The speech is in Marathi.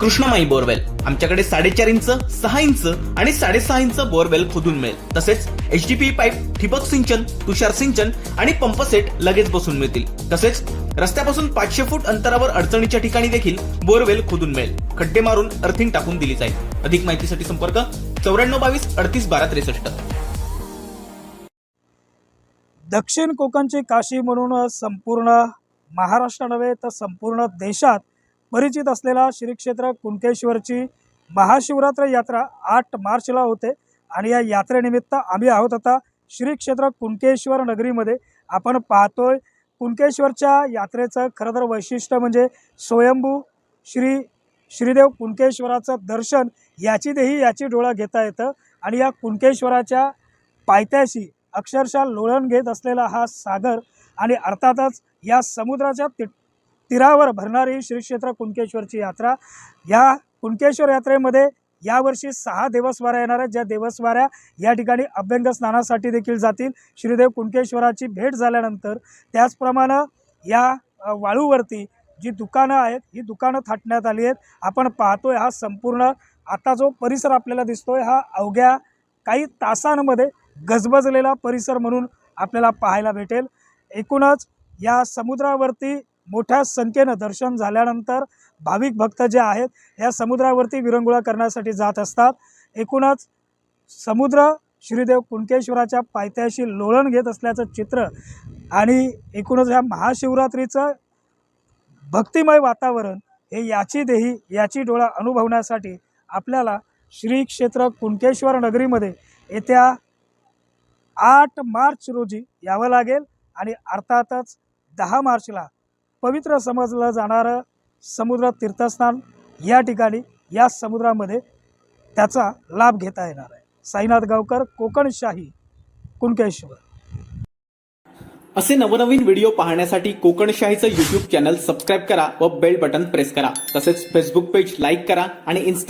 कृष्णमाई बोरवेल. आमच्याकडे साडेचार इंच सहा इंच आणि साडेसहा इंच बोरवेल खोदून मिळेल. तसेच एचडीपी पाईप ठिबक सिंचन तुषार सिंचन आणि पंप सेट लगेच बसून मिळतील. तसेच रस्त्यापासून पाचशे फूट अंतरावर अडचणीच्या ठिकाणी देखील बोरवेल खोदून मिळेल. खड्डे मारून अर्थिंग टाकून दिली जाईल. अधिक माहितीसाठी संपर्क चौऱ्याण्णव बावीस अडतीस बारा त्रेसष्ट. दक्षिण कोकणची काशी म्हणून संपूर्ण महाराष्ट्र नव्हे तर संपूर्ण देशात परिचित असलेला श्री क्षेत्र कुणकेश्वरची महाशिवरात्र यात्रा आठ मार्चला होते. आणि या यात्रेनिमित्त आम्ही आहोत आता श्री क्षेत्र कुणकेश्वर नगरीमध्ये. आपण पाहतोय कुणकेश्वरच्या यात्रेचं खरं तर वैशिष्ट्य म्हणजे स्वयंभू श्री श्रीदेव कुणकेश्वराचं दर्शन याची देही याची डोळा घेता येतं. आणि या कुणकेश्वराच्या पायथ्याशी अक्षरशः लोळण घेत असलेला हा सागर आणि अर्थातच या समुद्राच्या तिट तीरावर भरणारी श्री क्षेत्र कुणकेश्वरची यात्रा. या कुणकेश्वर यात्रेमध्ये यावर्षी सहा देवस्वाऱ्या येणार आहेत. ज्या देवस्वाऱ्या या ठिकाणी अभ्यंग स्नानासाठी देखील जातील. श्रीदेव कुणकेश्वराची भेट झाल्यानंतर त्याचप्रमाणे या वाळूवरती जी दुकानं आहेत ही दुकानं थाटण्यात आली आहेत. आपण पाहतोय हा संपूर्ण आता जो परिसर आपल्याला दिसतोय हा अवघ्या काही तासांमध्ये गजबजलेला परिसर म्हणून आपल्याला पाहायला भेटेल. एकूणच या समुद्रावरती मोठ्या संख्येनं दर्शन झाल्यानंतर भाविक भक्त जे आहेत या समुद्रावरती विरंगुळा करण्यासाठी जात असतात. एकूणच समुद्र श्रीदेव कुणकेश्वराच्या पायथ्याशी लोळण घेत असल्याचं चित्र आणि एकूणच ह्या महाशिवरात्रीचं भक्तिमय वातावरण हे याची देही याची डोळा अनुभवण्यासाठी आपल्याला श्री क्षेत्र कुणकेश्वर नगरीमध्ये येत्या आठ मार्च रोजी यावं लागेल आणि अर्थातच दहा मार्चला पवित्र समजलं जाणारं समुद्र तीर्थस्नान या ठिकाणी या समुद्रामध्ये त्याचा लाभ घेता येणार आहे. साईनाथ गावकर कोकणशाही कुणकेश्वर. असे नवनवीन व्हिडिओ पाहण्यासाठी कोकणशाहीचं युट्यूब चॅनल सबस्क्राईब करा व बेल बटन प्रेस करा. तसेच फेसबुक पेज लाईक करा आणि इन्स्टा